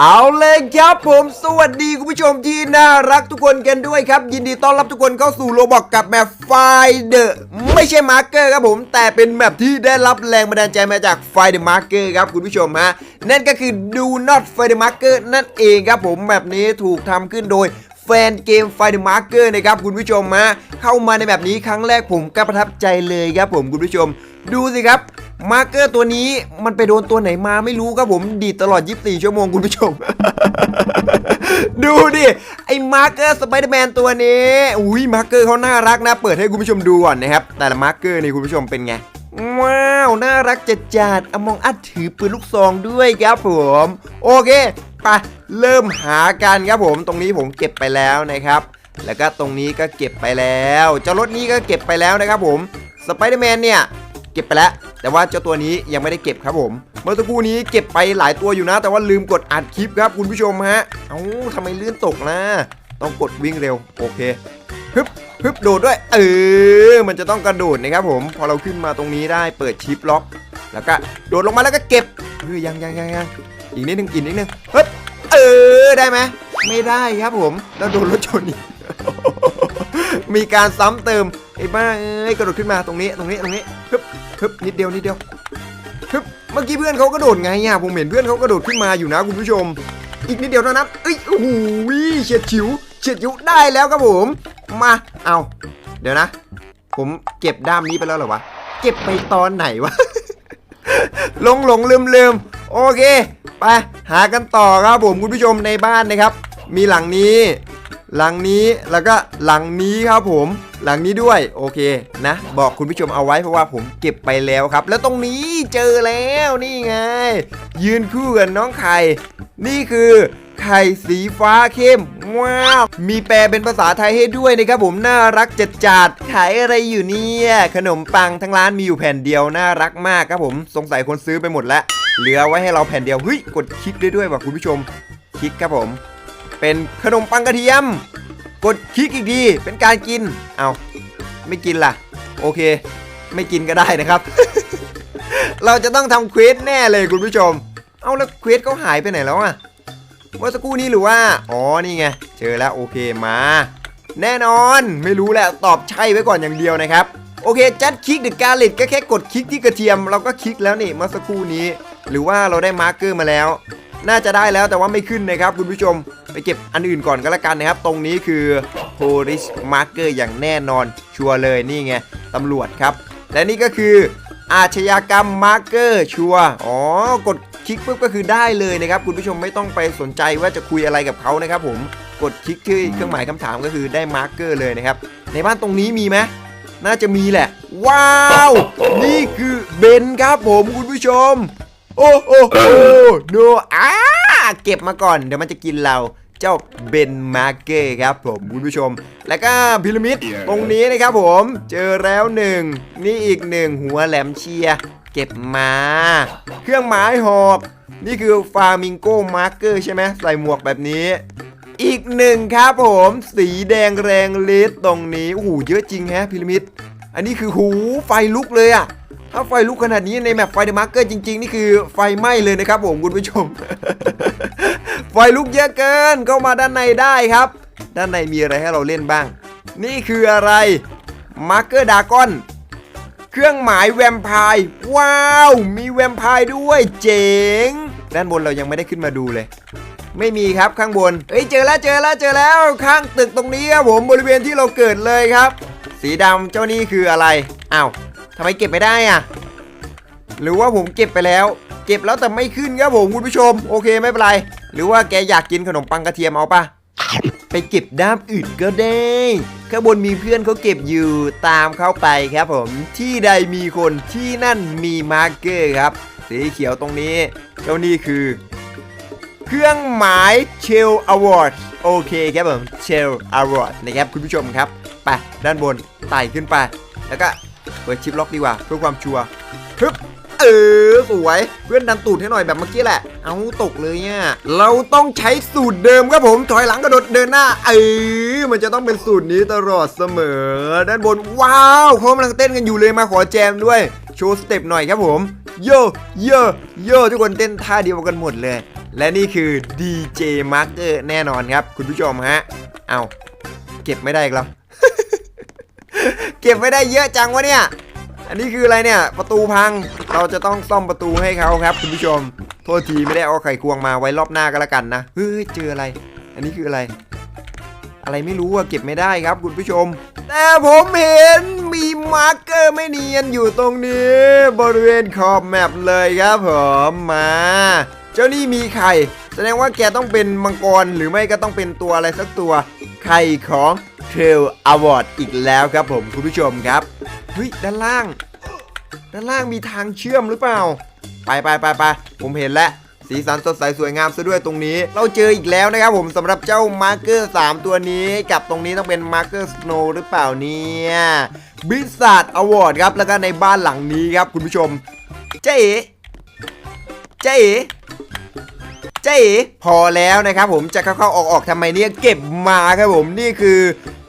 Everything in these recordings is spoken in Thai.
เอาเลยครับผมสวัสดีคุณผู้ชมที่น่ารักทุกคนกันด้วยครับ ยินดีต้อนรับทุกคนเข้าสู่โลบอกกับแมปไฟเดอร์ไม่ใช่มาร์เกอร์ครับผม แต่เป็นแมปที่ได้รับแรงบันดาลใจมาจากไฟเดอร์มาร์เกอร์ครับคุณผู้ชมฮะนั่นก็คือ Do Not f i the Marker นั่นเองครับผมแมปนี้ถูกทำขึ้นโดยแฟนเกมไฟเดอร์มาร์เกอร์นะครับคุณผู้ชมฮะเข้ามาในแบบนี้ครั้งแรกผมก็ประทับใจเลยครับผมคุณผู้ชม ดูสิครับ มาร์เกอร์ตัวนี้มันไปโดนตัวไหนมาไม่รู้ครับผมดีดตลอด 24 ชั่วโมงคุณผู้ชม ดูดิ ไอ้มาร์เกอร์สไปเดอร์แมนตัวนี้อุ้ยมาร์เกอร์เขาน่ารักนะ เปิดให้คุณผู้ชมดูก่อนนะครับ แต่ละมาร์เกอร์นี่คุณผู้ชมเป็นไง ว้าว น่ารักจัดจัดอมองอัดถือปืนลูกซองด้วยครับผม โอเคไปเริ่มหากันครับผมตรงนี้ผมเก็บไปแล้วนะครับ แล้วก็ตรงนี้ก็เก็บไปแล้วเจ้ารถนี้ก็เก็บไปแล้วนะครับผมสไปเดอร์แมนเนี่ย ก็บไปแล้ว แต่ว่าเจ้าตัวนี้ยังไม่ได้เก็บครับผม เมื่อสักครู่นี้เก็บไปหลายตัวอยู่นะ แต่ว่าลืมกดอัดคลิปครับคุณผู้ชมฮะ เอ้าทำไมลื่นตกนะต้องกดวิ่งเร็วโอเคฮึบฮึบโดดด้วย เออ มันจะต้องกระโดดนะครับผม พอเราขึ้นมาตรงนี้ได้เปิดชิปล็อก แล้วก็โดดลงมาแล้วก็เก็บเฮ้ยยังยังยังยังอีกนิดนึงอีกนิดนึงเฮ้ยเออได้ไหมไม่ได้ครับผมแล้วโดนรถชนอีกมีการซ้ำเติมไอ้บ้าเอ้ยกระโดดขึ้นมาตรงนี้ตรงนี้ตรงนี้ฮึ บฮึบนิดเดียวนิดเดียวฮึบเมื่อกี้เพื่อนเขากระโดดไงอะผมเห็นเพื่อนเขากระโดดขึ้นมาอยู่นะคุณผู้ชม อีกนิดเดียวเท่านั้นเอ้ยโอ้โหเฉียดฉิวเฉียดฉิวได้แล้วครับผม มาเอาเดี๋ยวนะ ผมเก็บด้ามนี้ไปแล้วเหรอวะเก็บไปตอนไหนวะหลงหลงลืมลืมโอเค ไปหากันต่อครับผมคุณผู้ชมในบ้านนะครับ มีหลังนี้ หลังนี้แล้วก็หลังนี้ครับผม หลังนี้ด้วยโอเคนะ บอกคุณผู้ชมเอาไว้เพราะว่าผมเก็บไปแล้วครับ แล้วตรงนี้เจอแล้วนี่ไง ยืนคู่กับน้องไข่นี่คือไข่สีฟ้าเข้มว้าวมีแปลเป็นภาษาไทยให้ด้วยนะครับผมน่ารักจัดจัดขายอะไรอยู่เนี่ยขนมปังทั้งร้านมีอยู่แผ่นเดียวน่ารักมากครับผมสงสัยคนซื้อไปหมดแล้วเหลือไว้ให้เราแผ่นเดียวเฮ้ยกดคลิกได้ด้วยว่ะคุณผู้ชมคลิกครับผม เป็นขนมปังกระเทียม กดคลิกอีกทีเป็นการกิน เอาไม่กินล่ะ โอเค ไม่กินก็ได้นะครับ เราจะต้องทำเควสแน่เลยคุณผู้ชม เอาแล้วเควสเขาหายไปไหนแล้วอะเมื่อสักครู่นี้หรือว่า อ๋อนี่ไง เจอแล้วโอเคมา แน่นอนไม่รู้แหละตอบใช่ไว้ก่อนอย่างเดียวนะครับ โอเคจัดคลิกเดอะการลิตก็แค่กดคลิกที่กระเทียม เราก็คลิกแล้วนี่เมื่อสักครู่นี้ หรือว่าเราได้มาร์กเกอร์มาแล้ว น่าจะได้แล้วแต่ว่าไม่ขึ้นนะครับคุณผู้ชม เก็บอันอื่นก่อนก็แล้วกันนะครับ ตรงนี้คือ police marker อย่างแน่นอนชัวร์เลยนี่ไงตำรวจครับ และนี่ก็คืออาชญากรรมมาร์เกอร์ชัวร์อ๋อกดคลิกปุ๊บก็คือได้เลยนะครับ คุณผู้ชมไม่ต้องไปสนใจว่าจะคุยอะไรกับเขานะครับผมกดคลิกที่เครื่องหมายคำถามก็คือได้มาร์เกอร์เลยนะครับ ในบ้านตรงนี้มีไหมน่าจะมีแหละ ว้าว นี่คือเบนครับผมคุณผู้ชม โอ้โอ้โอ้โนอาเก็บมาก่อน เดี๋ยวมันจะกินเรา เจ้าเบนมาร์เกอร์ครับผมคุณผู้ชม แล้วก็พีระมิดตรงนี้นะครับผมเจอแล้วหนึ่งนี่อีกหนึ่งหัวแหลมเชียร์เก็บมา เครื่องหมายหอกนี่คือฟามิงโกมาร์เกอร์ใช่ไหมใส่หมวกแบบนี้อีกหนึ่งครับผม สีแดงแรงเลสตรงนี้โอ้โหเยอะจริงแฮะพีระมิด อันนี้คือหูไฟลุกเลยอะ ถ้าไฟลุกขนาดนี้ในแมปไฟเดอะมาร์เกอร์จริง ๆ นี่คือไฟไหม้เลยนะครับผมคุณผู้ชม ไฟลุกเยอะเกินเข้ามาด้านในได้ครับ ด้านในมีอะไรให้เราเล่นบ้าง นี่คืออะไรมาร์เกอร์ดากอนเครื่องหมายแวมไพร์ว้าว มีแวมไพร์ด้วยเจ๋ง ด้านบนเรายังไม่ได้ขึ้นมาดูเลย ไม่มีครับข้างบนเฮ้ยเจอแล้วเจอแล้วเจอแล้วข้างตึกตรงนี้ครับผมบริเวณที่เราเกิดเลยครับ สีดำเจ้านี่คืออะไรอ้าว ทำไมเก็บไม่ได้อะหรือว่าผมเก็บไปแล้ว เก็บแล้วแต่ไม่ขึ้นครับผมคุณผู้ชม โอเคไม่เป็นไร หรือว่าแกอยากกินขนมปังกระเทียมเอาปะไปเก็บด้ามอื่นก็ได้ข้างบนมีเพื่อนเขาเก็บอยู่ตามเข้าไปครับผมที่ใดมีคนที่นั่นมีมาร์เกอร์ครับ สีเขียวตรงนี้เจ้านี่คือ เครื่องหมายเชลอวอร์ดโอเคครับผมเชลอวอร์ดนะครับคุณผู้ชมครับไปด้านบนไต่ขึ้นไป แล้วก็ เปิดชิปล็อกดีกว่า เพื่อความชัวร์ฮึบเออสวยเพื่อนดันตูดให้หน่อยแบบเมื่อกี้แหละ เอาตกเลยเนี่ยเราต้องใช้สูตรเดิมครับผมถอยหลังกระโดดเดินหน้าเออมันจะต้องเป็นสูตรนี้ตลอดเสมอ ด้านบนว้าวเขากำลังเต้นกันอยู่เลยมาขอแจมด้วย โชว์สเต็ปหน่อยครับผมโยโยโยทุกคนเต้นท่าเดียวกันหมดเลย และนี่คือ DJ Marker แน่นอนครับ คุณผู้ชมฮะเอาเก็บไม่ได้อีกแล้ว ก็บไม่ได้เยอะจังวะเนี่ย อันนี้คืออะไรเนี่ยประตูพัง เราจะต้องซ่อมประตูให้เขาครับคุณผู้ชม โทษทีไม่ได้เอาไข่ควงมาไว้รอบหน้าก็แล้วกันนะ เฮ้ยเจออะไร อันนี้คืออะไร อะไรไม่รู้อะเก็บไม่ได้ครับคุณผู้ชม แต่ผมเห็นมีมาร์กเกอร์ไม่เนียนอยู่ตรงนี้ บริเวณขอบแมปเลยครับผมมา เจ้านี่มีไข่ แสดงว่าแกต้องเป็นมังกรหรือไม่ก็ต้องเป็นตัวอะไรสักตัวไข่ของเทรลอวอร์ดอีกแล้วครับผมคุณผู้ชมครับเฮ้ยด้านล่าง ด้านล่างมีทางเชื่อมหรือเปล่า ไปไปไปไปผมเห็นแล้วสีสันสดใสสวยงามซะด้วยตรงนี้ เราเจออีกแล้วนะครับผมสำหรับเจ้ามาร์เกอร์ 3 ตัวนี้ กับตรงนี้ต้องเป็นมาร์เกอร์สโนหรือเปล่าเนี่ยบิสซัดอวอร์ดครับแล้วก็ในบ้านหลังนี้ครับคุณผู้ชมเจ๊เอ๋เจ๊ เจ๊พอแล้วนะครับผมจะเข้าๆออกๆทำไมเนี่ยเก็บมาครับผมนี่คือ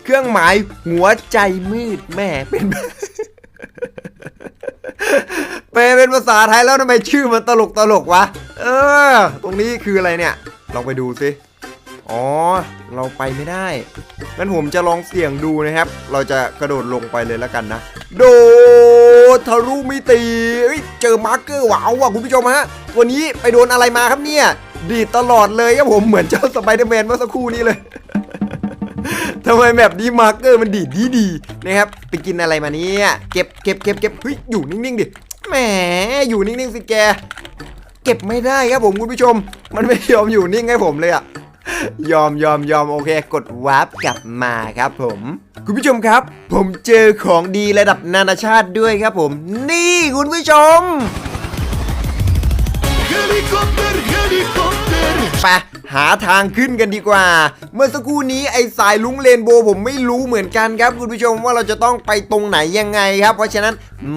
เครื่องหมายหัวใจมืดแม่เป็นแปลเป็นภาษาไทยแล้วทำไมชื่อมันตลกตลกวะ เออ ตรงนี้คืออะไรเนี่ย ลองไปดูสิ อ๋อ เราไปไม่ได้ งั้นผมจะลองเสี่ยงดูนะครับ เราจะกระโดดลงไปเลยแล้วกันนะ โดด ทะลุมิติเจอมาร์กเกอร์ว้าวว่ะคุณผู้ชมฮะตัวนี้ไปโดนอะไรมาครับเนี่ย ดีตลอดเลยครับผมเหมือนเจ้าสไปเดอร์แมนเมื่อสักครู่นี้เลยทำไมแบบนี้มาร์กเกอร์มันดีดดีดีนะครับไปกินอะไรมาเนี่ยเก็บเก็บเก็บเก็บเฮ้ยอยู่นิ่งๆดิแหมอยู่นิ่งๆสิแก เก็บไม่ได้ครับผมคุณผู้ชม มันไม่ยอมอยู่นิ่งให้ผมเลยอะ ยอมยอมยอมโอเค กดวาร์ปกลับมาครับผม คุณผู้ชมครับ ผมเจอของดีระดับนานาชาติด้วยครับผม นี่คุณผู้ชม Helikopter, helikopter. ไปหาทางขึ้นกันดีกว่า เมื่อสักครู่นี้ไอ้สายลุงเรนโบว์ผมไม่รู้เหมือนกันครับ คุณผู้ชมว่าเราจะต้องไปตรงไหนยังไงครับ เพราะฉะนั้น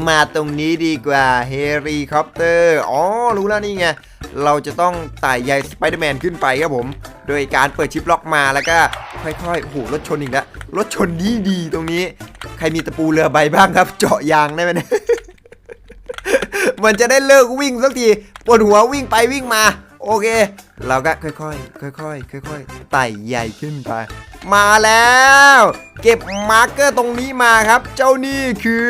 มาตรงนี้ดีกว่าเฮลิคอปเตอร์อ๋อรู้แล้วนี่ไงเราจะต้องไต่ใยสไปเดอร์แมนขึ้นไปครับผม โดยการเปิดชิปล็อกมาแล้วก็ค่อยๆโอ้โหรถชนอีกแล้วรถชนดีดีๆตรงนี้ ใครมีตะปูเรือใบบ้างครับ เจาะยางได้ไหมเนี่ยมันจะได้เลิกวิ่งสักทีปวดหัววิ่งไปวิ่งมา โอเค เราก็ค่อยๆค่อยๆค่อยๆไต่ใหญ่ขึ้นไป มาแล้ว เก็บมาร์กเกอร์ตรงนี้มาครับ เจ้านี่คือ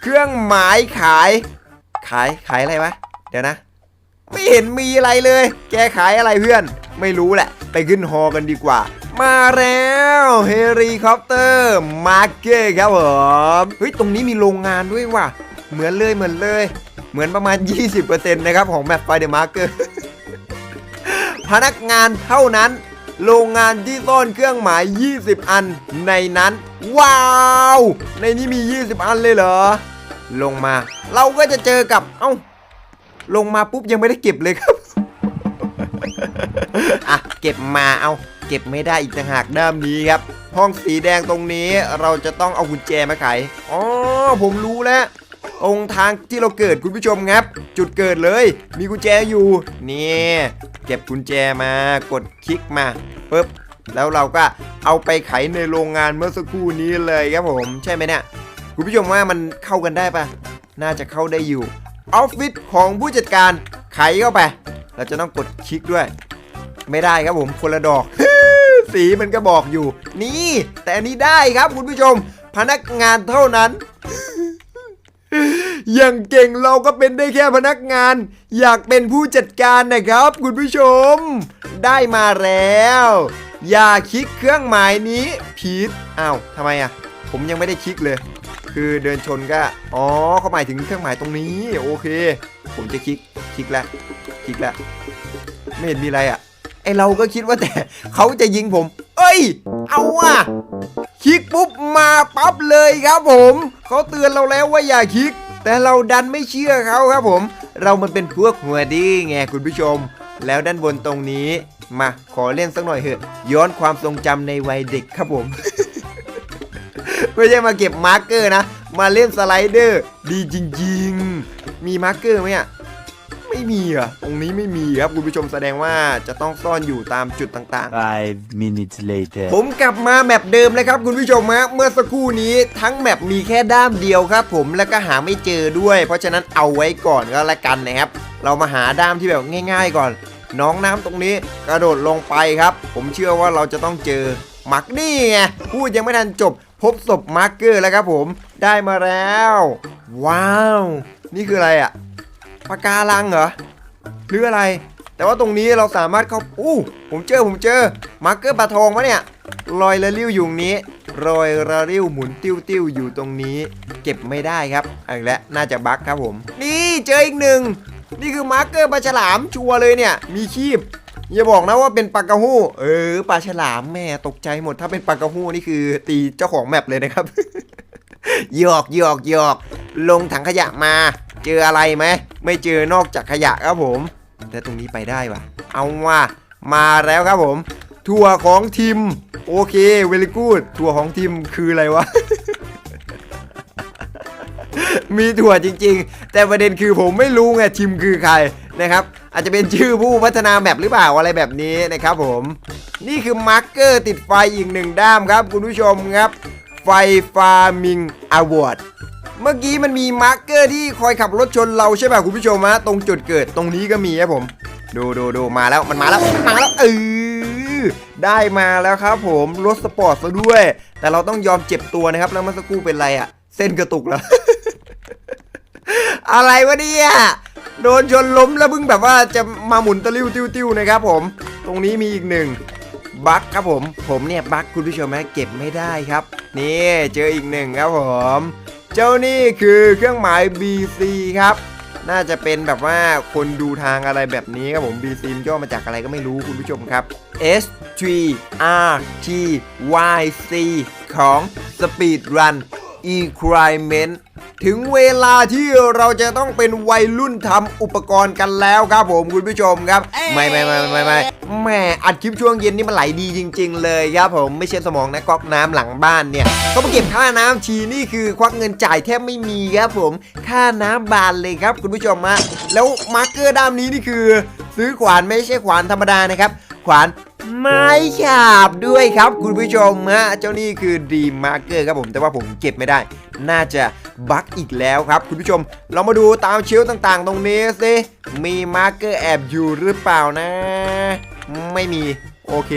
เครื่องหมายขาย ขายขายอะไรวะเดี๋ยวนะ ไม่เห็นมีอะไรเลย แกขายอะไรเพื่อน ไม่รู้แหละ ไปขึ้นฮอกันดีกว่า มาแล้วเฮลิคอปเตอร์มาเกอร์ครับผมเฮ้ยตรงนี้มีโรงงานด้วยว่ะ เหมือนเลยเหมือนเลย เหมือนประมาณ 20%นะครับของแมปไฟเดอร์มาร์เกอร์พนักงานเท่านั้น โรงงานที่ซ่อนเครื่องหมาย 20 อันในนั้น ว้าว ในนี้มี 20 อันเลยเหรอ ลงมา เราก็จะเจอกับ เอ้า ลงมาปุ๊บยังไม่ได้เก็บเลยครับ อะเก็บมาเอาเก็บไม่ได้อีกต่างหากด้ามนี้ครับ ห้องสีแดงตรงนี้เราจะต้องเอากุญแจมาไขอ๋อผมรู้แล้วตรงทางที่เราเกิดคุณผู้ชมครับ จุดเกิดเลย มีกุญแจอยู่นี่เก็บกุญแจมากดคลิกมาปุ๊บแล้วเราก็เอาไปไขในโรงงานเมื่อสักครู่นี้เลยครับผมใช่ไหมเนี่ยคุณผู้ชมว่ามันเข้ากันได้ปะน่าจะเข้าได้อยู่ออฟฟิศของผู้จัดการไขเข้าไป เราจะต้องกดคลิกด้วย ไม่ได้ครับผมคนละดอก สีมันก็บอกอยู่ นี่ แต่อันนี้ได้ครับคุณผู้ชม พนักงานเท่านั้น อย่างเก่งเราก็เป็นได้แค่พนักงาน อยากเป็นผู้จัดการนะครับ คุณผู้ชม ได้มาแล้ว อย่าคลิกเครื่องหมายนี้ผิดอ้าวทำไมอะ ผมยังไม่ได้คลิกเลยคือเดินชนก็ อ๋อเขาหมายถึงเครื่องหมายตรงนี้ โอเค ผมจะคลิก คลิกแล้ว คลิกแล้ว ไม่เห็นมีอะไรอะ ไอเราก็คิดว่าแต่เขาจะยิงผม เอ้ย เอาอะคลิกปุ๊บมาปั๊บเลยครับผม เขาเตือนเราแล้วว่าอย่าคลิก แต่เราดันไม่เชื่อเขาครับผม เรามันเป็นพวกหัวดีไงคุณผู้ชม แล้วด้านบนตรงนี้ มาขอเล่นสักหน่อยเถอะ ย้อนความทรงจำในวัยเด็กครับผม ไม่ใช่มาเก็บมาร์กเกอร์นะ มาเล่นสไลเดอร์ ดีจริง ๆ มีมาร์กเกอร์ไหมอะ ไม่มีอะตรงนี้ไม่มีครับคุณผู้ชมแสดงว่าจะต้องซ่อนอยู่ตามจุดต่างๆ Five minutes later. ผมกลับมาแมปเดิมเลยครับคุณผู้ชมฮะเมื่อสักครู่นี้ทั้งแมปมีแค่ด้ามเดียวครับ ผมแล้วก็หาไม่เจอด้วย เพราะฉะนั้นเอาไว้ก่อนก็แล้วกันนะครับ เรามาหาด้ามที่แบบง่าย ๆ ก่อน น้องน้ำตรงนี้กระโดดลงไปครับ ผมเชื่อว่าเราจะต้องเจอมักนี่ไงพูดยังไม่ทันจบ พบศพมาร์เกอร์แล้วครับผมได้มาแล้ว ว้าว นี่คืออะไรอะ ปาการังเหรอหรืออะไร แต่ว่าตรงนี้เราสามารถเข้าอู้ผมเจอผมเจอมาร์เกอร์ปลาทองปะเนี่ยรอยระลิ้วอยู่นี้รอยระลิ้วหมุนติ้วติ้วอยู่ตรงนี้ เก็บไม่ได้ครับอีกแล้วน่าจะบั๊กครับผม นี่เจออีกหนึ่งนี่คือมาร์เกอร์ปลาฉลามชัวร์เลยเนี่ย มีคีบอย่าบอกนะว่าเป็นปลากระหู้เออปลาฉลามแม่ตกใจหมดถ้าเป็นปลากระหู้นี่คือ ตีเจ้าของแมปเลยนะครับหยอกหยอกหยอกลงถังขยะมา เจออะไรไหมไม่เจอนอกจากขยะครับผม แต่ตรงนี้ไปได้ปะเอาว่ามาแล้วครับผมทัวร์ของทีมโอเคเวลิกูดทัวร์ของทีมคืออะไรวะมีถั่วจริง ๆ แต่ประเด็นคือผมไม่รู้ไงทีมคือใครนะครับ อาจจะเป็นชื่อผู้พัฒนาแมปหรือเปล่าอะไรแบบนี้นะครับผม นี่คือมาร์กเกอร์ติดไฟอีกหนึ่งด้ามครับ คุณผู้ชมครับ ไฟฟาร์มิงอวอร์ด เมื่อกี้มันมีมาร์กเกอร์ที่คอยขับรถชนเราใช่ป่ะคุณผู้ชมฮะตรงจุดเกิดตรงนี้ก็มีครับผม ดูดูดูมาแล้วมันมาแล้วมาแล้วเออได้มาแล้วครับผมรถสปอร์ตซะด้วย แต่เราต้องยอมเจ็บตัวนะครับแล้วเมื่อสักครู่เป็นไรอะเส้นกระตุกแล้ว อะไรวะเนี่ยโดนชนล้มแล้วเพิ่งแบบว่าจะมาหมุนตะลิ้วติ้วๆนะครับผม ตรงนี้มีอีกหนึ่งบั๊กครับผม ผมเนี่ยบั๊กคุณผู้ชมฮะเก็บไม่ได้ครับ นี่เจออีกหนึ่งครับผม เจ้านี่คือเครื่องหมาย BC ครับ น่าจะเป็นแบบว่าคนดูทางอะไรแบบนี้ครับผม BC มย่อมาจากอะไรก็ไม่รู้คุณผู้ชมครับ S T R T Y C ของ Speed Run Equipment ถึงเวลาที่เราจะต้องเป็นวัยรุ่นทำอุปกรณ์กันแล้วครับผมคุณผู้ชมครับ ไม่ไม่ไม่ไม่ไม่แหม่อัดคลิปช่วงเย็นนี่มันไหลดีจริง ๆ เลยครับผมไม่ใช่สมองนะก๊อกน้ำหลังบ้านเนี่ยก็มาเก็บค่าน้ำทีนี่คือควักเงินจ่ายแทบไม่มีครับผม ค่าน้ำบานเลยครับคุณผู้ชมฮะแล้วมาร์กเกอร์ด้ามนี้นี่คือ ซื้อขวานไม่ใช่ขวานธรรมดานะครับ ขวานไม้ฉาบด้วยครับ คุณผู้ชมฮะเจ้านี่คือดีมาร์เกอร์ครับผมแต่ว่าผมเก็บไม่ได้ น่าจะบั๊กอีกแล้วครับ คุณผู้ชม เรามาดูตามเชลฟ์ต่างๆ ตรงนี้สิมีมาร์เกอร์แอบอยู่หรือเปล่านะ ไม่มีโอเค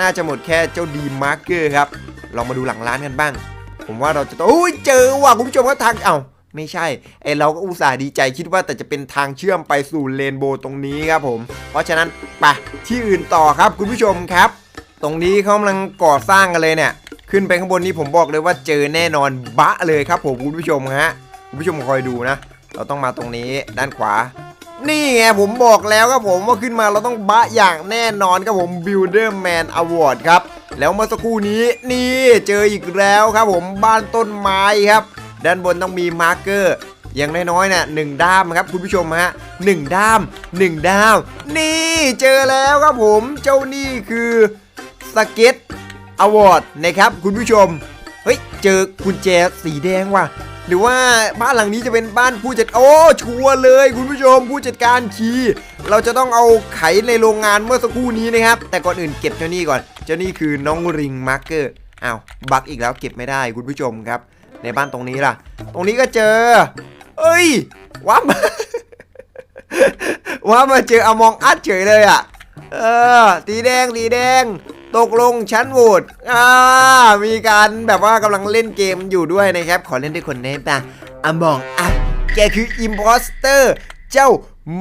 น่าจะหมดแค่เจ้าดีมาร์เกอร์ครับลองมาดูหลังร้านกันบ้าง ผมว่าเราจะต้องอุ้ยเจอว่ะคุณผู้ชมว่าทางเอ้า ไม่ใช่ไอเราก็อุตส่าห์ดีใจคิดว่าแต่จะเป็นทางเชื่อมไปสู่เลนโบตรงนี้ครับผม เพราะฉะนั้นไปที่อื่นต่อครับคุณผู้ชมครับ ตรงนี้เขากำลังก่อสร้างกันเลยเนี่ย ขึ้นไปข้างบนนี้ผมบอกเลยว่าเจอแน่นอนบะเลยครับผมคุณผู้ชมฮะคุณผู้ชมคอยดูนะ เราต้องมาตรงนี้ด้านขวา นี่ไงผมบอกแล้วครับผมว่าขึ้นมาเราต้องบะอย่างแน่นอนครับผม Builder Man Award ครับแล้วเมื่อสักครู่นี้นี่เจออีกแล้วครับผมบ้านต้นไม้ครับ ด้านบนต้องมีมาร์กเกอร์อย่างน้อยๆนี่ยหนึ่งด้ามครับคุณผู้ชมฮะหนึ่งด้ามหนึ่งด้าม นี่เจอแล้วครับผมเจ้านี่คือสเก็ตอวอร์ดนะครับคุณผู้ชม เฮ้ย เจอกุญแจสีแดงว่ะ หรือว่าบ้านหลังนี้จะเป็นบ้านผู้จัดโอ้ชัวร์เลยคุณผู้ชมผู้จัดการคีเราจะต้องเอาไขในโรงงานเมื่อสักครู่นี้นะครับ แต่ก่อนอื่นเก็บเจ้านี่ก่อน เจ้านี่คือน้องริงมาร์เกอร์อ้าวบักอีกแล้วเก็บไม่ได้คุณผู้ชมครับ ในบ้านตรงนี้ล่ะ ตรงนี้ก็เจอ เอ้ยว้ามาว้ามาเจออมองอัดเฉยเลยอะ เออสีแดงสีแดง ตกลงชั้นโหวตอ่ามีการแบบว่ากำลังเล่นเกมอยู่ด้วยนะครับ ขอเล่นด้วยคนได้ปะอมองอัดแกคืออิมพอสเตอร์เจ้า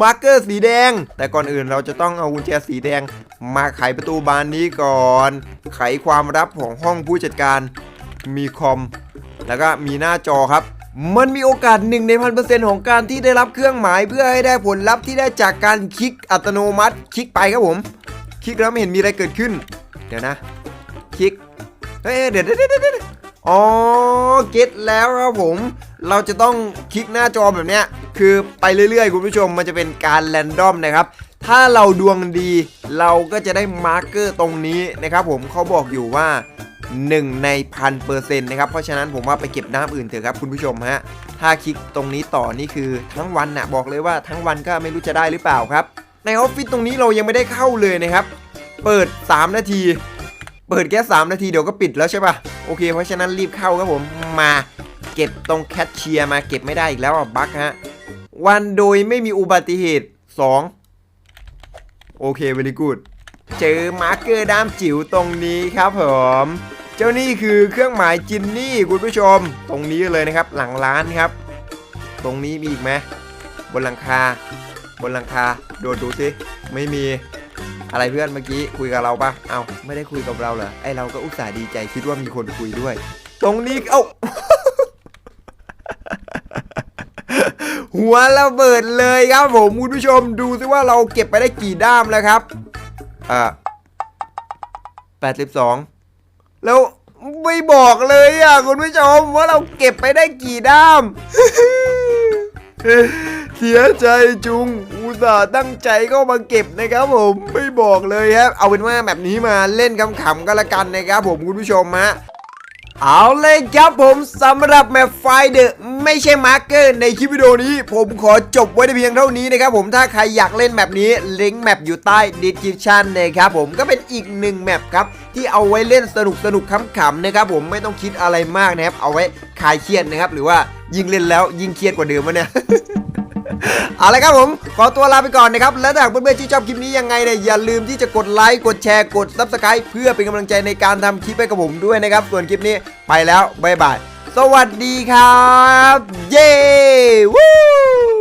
มาร์เกอร์สีแดง แต่ก่อนอื่นเราจะต้องเอากุญแจสีแดง มาไขประตูบานนี้ก่อน ไขความลับของห้องผู้จัดการ มีคอม แล้วก็มีหน้าจอครับ มันมีโอกาส1ในพันเปอร์เซ็นต์ของการที่ได้รับเครื่องหมายเพื่อให้ได้ผลลัพธ์ที่ได้จากการคลิกอัตโนมัติ คลิกไปครับผม คลิกแล้วไม่เห็นมีอะไรเกิดขึ้น เดี๋ยวนะ คลิก เฮ้ยเดี๋ยวเดี๋ยวเดี๋ยวเดี๋ยวอ๋อเก็ตแล้วครับผม เราจะต้องคลิกหน้าจอแบบเนี้ยคือไปเรื่อยๆ คุณผู้ชมมันจะเป็นการแรนดอมนะครับ ถ้าเราดวงดีเราก็จะได้มาร์กเกอร์ตรงนี้นะครับผมเขาบอกอยู่ว่า 1 ในพันเปอร์เซ็นต์นะครับ เพราะฉะนั้นผมว่าไปเก็บน้ำอื่นเถอะครับคุณผู้ชมฮะ ถ้าคลิกตรงนี้ต่อนี่คือทั้งวันนะบอกเลยว่าทั้งวันก็ไม่รู้จะได้หรือเปล่าครับ ในออฟฟิศตรงนี้เรายังไม่ได้เข้าเลยนะครับ เปิด 3 นาที เปิดแค่3นาทีเดี๋ยวก็ปิดแล้วใช่ปะโอเค เพราะฉะนั้นรีบเข้าครับผมมาเก็บตรงแคชเชียร์มาเก็บไม่ได้อีกแล้วอะบั๊กฮะวันโดยไม่มีอุบัติเหตุ 2 โอเคเวลิกูดเจอมาร์เกอร์ด้ามจิ๋วตรงนี้ครับผม เจ้านี่คือเครื่องหมายจินนี่คุณผู้ชม ตรงนี้เลยนะครับ หลังร้านครับ ตรงนี้มีอีกไหมบนหลังคา บนหลังคาโดดดูสิไม่มีอะไรเพื่อนเมื่อกี้คุยกับเราปะเอาไม่ได้คุยกับเราเหรอไอเราก็อุตส่าห์ดีใจคิดว่ามีคนคุยด้วย ตรงนี้เอ้าหัวระเบิดเลยครับผมคุณผู้ชมดูซิว่าเราเก็บไปได้กี่ด้ามแล้วครับอ่าแปดสิบสอง แล้วไม่บอกเลยอะคุณผู้ชมว่าเราเก็บไปได้กี่ด้าม เสียใจจุงอุตส่าห์ตั้งใจก็มาเก็บนะครับผมไม่บอกเลยครับเอาเป็นว่าแบบนี้มาเล่นขำๆก็แล้วกันนะครับผมคุณผู้ชมฮะ เอาเลยครับผมสำหรับแมปไฟเดอร์ไม่ใช่มาร์เกอร์ในคลิปวิดีโอนี้ ผมขอจบไว้ในเพียงเท่านี้นะครับผมถ้าใครอยากเล่นแมปนี้ลิงก์แมปอยู่ใต้ดีสคริปชันนะครับผมก็เป็นอีกหนึ่งแมปครับที่เอาไว้เล่นสนุกสนุกขำๆนะครับผมไม่ต้องคิดอะไรมากนะครับเอาไว้คลายเครียดนะครับหรือว่ายิ่งเล่นแล้วยิ่งเครียดกว่าเดิมวะเนี่ย เอาละครับผม ขอตัวลาไปก่อนนะครับ และถ้าหากเพื่อนๆที่ชอบคลิปนี้ยังไงเนี่ยอย่าลืมที่จะกดไลค์ กดแชร์ กด Subscribe เพื่อเป็นกำลังใจในการทำคลิปให้กับผมด้วยนะครับ ส่วนคลิปนี้ไปแล้ว บ๊ายบาย สวัสดีครับ เย้ วู้